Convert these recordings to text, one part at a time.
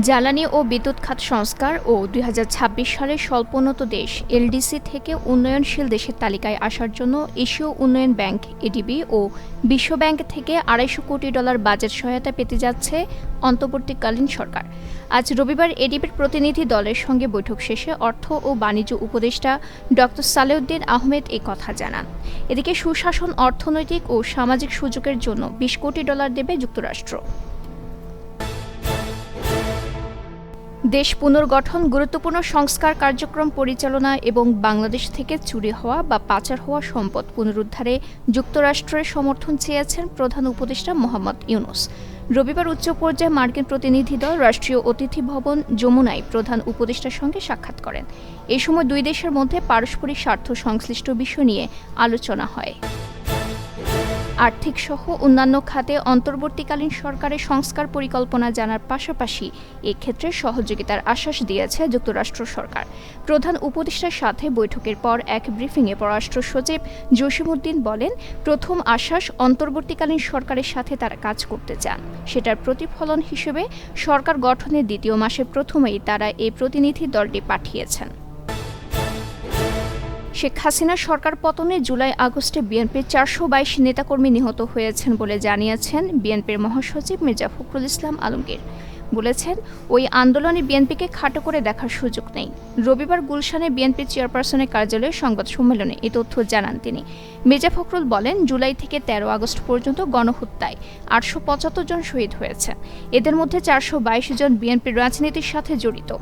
জ্বালানি ও বিদ্যুৎ খাত সংস্কার ও দুই সালের স্বল্পোন্নত দেশ এলডিসি থেকে উন্নয়নশীল দেশের তালিকায় আসার জন্য এশীয় উন্নয়ন ব্যাংক এডিবি ও বিশ্ব ব্যাংক থেকে আড়াইশো কোটি ডলার বাজেট সহায়তা পেতে যাচ্ছে অন্তর্বর্তীকালীন সরকার। আজ রবিবার এডিবির প্রতিনিধি দলের সঙ্গে বৈঠক শেষে অর্থ ও বাণিজ্য উপদেষ্টা ডক্টর সালেউদ্দিন আহমেদ এ কথা জানান। এদিকে সুশাসন, অর্থনৈতিক ও সামাজিক সুযোগের জন্য বিশ কোটি ডলার দেবে যুক্তরাষ্ট্র। দেশ পুনর্গঠন, গুরুত্বপূর্ণ সংস্কার কার্যক্রম পরিচালনা এবং বাংলাদেশ থেকে চুরি হওয়া বা পাচার হওয়া সম্পদ পুনরুদ্ধারে যুক্তরাষ্ট্রের সমর্থন চেয়েছেন প্রধান উপদেষ্টা মোহাম্মদ ইউনুস। রবিবার উচ্চ পর্যায়ে মার্কিন প্রতিনিধি দল রাষ্ট্রীয় অতিথি ভবন যমুনায় প্রধান উপদেষ্টার সঙ্গে সাক্ষাৎ করেন। এ সময় দুই দেশের মধ্যে পারস্পরিক স্বার্থ সংশ্লিষ্ট বিষয় নিয়ে আলোচনা হয়। আর্থিক সহ অন্যান্য খাতে অন্তর্বর্তীকালীন সরকারের সংস্কার পরিকল্পনা জানার পাশাপাশি এক্ষেত্রে সহযোগিতার আশ্বাস দিয়েছে যুক্তরাষ্ট্র সরকার। প্রধান উপদেষ্টার সাথে বৈঠকের পর এক ব্রিফিংয়ে পররাষ্ট্র সচিব জসিমুদ্দিন বলেন, প্রথম আশ্বাস অন্তর্বর্তীকালীন সরকারের সাথে তারা কাজ করতে চান। সেটার প্রতিফলন হিসেবে সরকার গঠনের দ্বিতীয় মাসের প্রথমেই তারা এই প্রতিনিধি দলটি পাঠিয়েছেন। শেখ হাসিনার সরকার পতনে জুলাই আগস্টে বিএনপির চারশো বাইশ নেতাকর্মী নিহত হয়েছেন বলে জানিয়েছেন বিএনপির মহাসচিব মির্জা ফখরুল ইসলাম আলমগীর। বলেছেন, ওই আন্দোলনে বিএনপিকে খাটো করে দেখার সুযোগ নেই। রবিবার গুলশানে বিএনপি চেয়ারপারসনের কার্যালয়ে সংবাদ সম্মেলনে এই তথ্য জানান তিনি। মির্জা ফখরুল বলেন, জুলাই থেকে তেরো আগস্ট পর্যন্ত গণহত্যায় আটশো পঁচাত্তর জন শহীদ হয়েছে এদের মধ্যে চারশো বাইশ জন বিএনপির রাজনীতির সাথে জড়িত।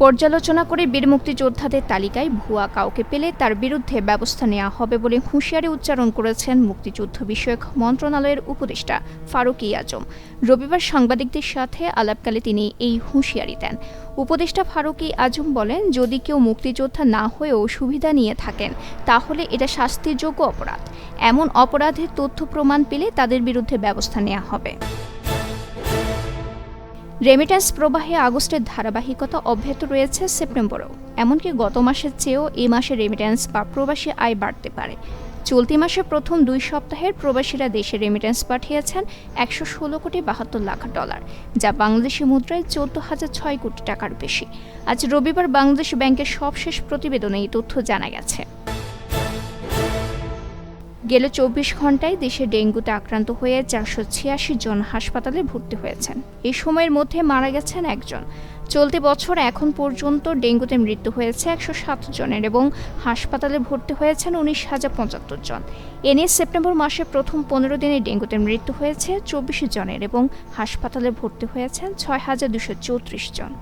পর্যালোচনা করে বীর মুক্তিযোদ্ধাদের তালিকায় ভুয়া কাউকে পেলে তার বিরুদ্ধে ব্যবস্থা নেওয়া হবে বলে হুঁশিয়ারি উচ্চারণ করেছেন মুক্তিযুদ্ধ বিষয়ক মন্ত্রণালয়ের উপদেষ্টা ফারুকি আজম রবিবার সাংবাদিকদের সাথে আলাপকালে তিনি এই হুঁশিয়ারি দেন। উপদেষ্টা ফারুকি আজম বলেন, যদি কেউ মুক্তিযোদ্ধা না হয়েও সুবিধা নিয়ে থাকেন, তাহলে এটা শাস্তিযোগ্য অপরাধ। এমন অপরাধের তথ্য প্রমাণ পেলে তাদের বিরুদ্ধে ব্যবস্থা নেওয়া হবে। রেমিট্যান্স প্রবাহে আগস্টের ধারাবাহিকতা অব্যাহত রয়েছে সেপ্টেম্বরেও। এমনকি গত মাসের চেয়েও এ মাসে রেমিট্যান্স বা প্রবাসী আয় বাড়তে পারে। চলতি মাসে প্রথম দুই সপ্তাহের প্রবাসীরা দেশে রেমিট্যান্স পাঠিয়েছেন একশো ষোলো কোটি বাহাত্তর লাখ ডলার, যা বাংলাদেশি মুদ্রায় চোদ্দ হাজার ছয় কোটি টাকার বেশি। আজ রবিবার বাংলাদেশ ব্যাংকের সবশেষ প্রতিবেদনে এই তথ্য জানা গেছে। গেল চব্বিশ ঘন্টায় দেশে ডেঙ্গুতে আক্রান্ত হয়ে চারশো ছিয়াশি জন হাসপাতালে ভর্তি হয়েছেন। এই সময়ের মধ্যে মারা গেছেন একজন। চলতি বছর এখন পর্যন্ত ডেঙ্গুতে মৃত্যু হয়েছে একশো সাত জনের এবং হাসপাতালে ভর্তি হয়েছেন উনিশ হাজার পঁচাত্তর জন। এ নিয়ে সেপ্টেম্বর মাসে প্রথম পনেরো দিনে ডেঙ্গুতে মৃত্যু হয়েছে চব্বিশ জনের এবং হাসপাতালে ভর্তি হয়েছেন ছয় হাজার দুশো চৌত্রিশ জন।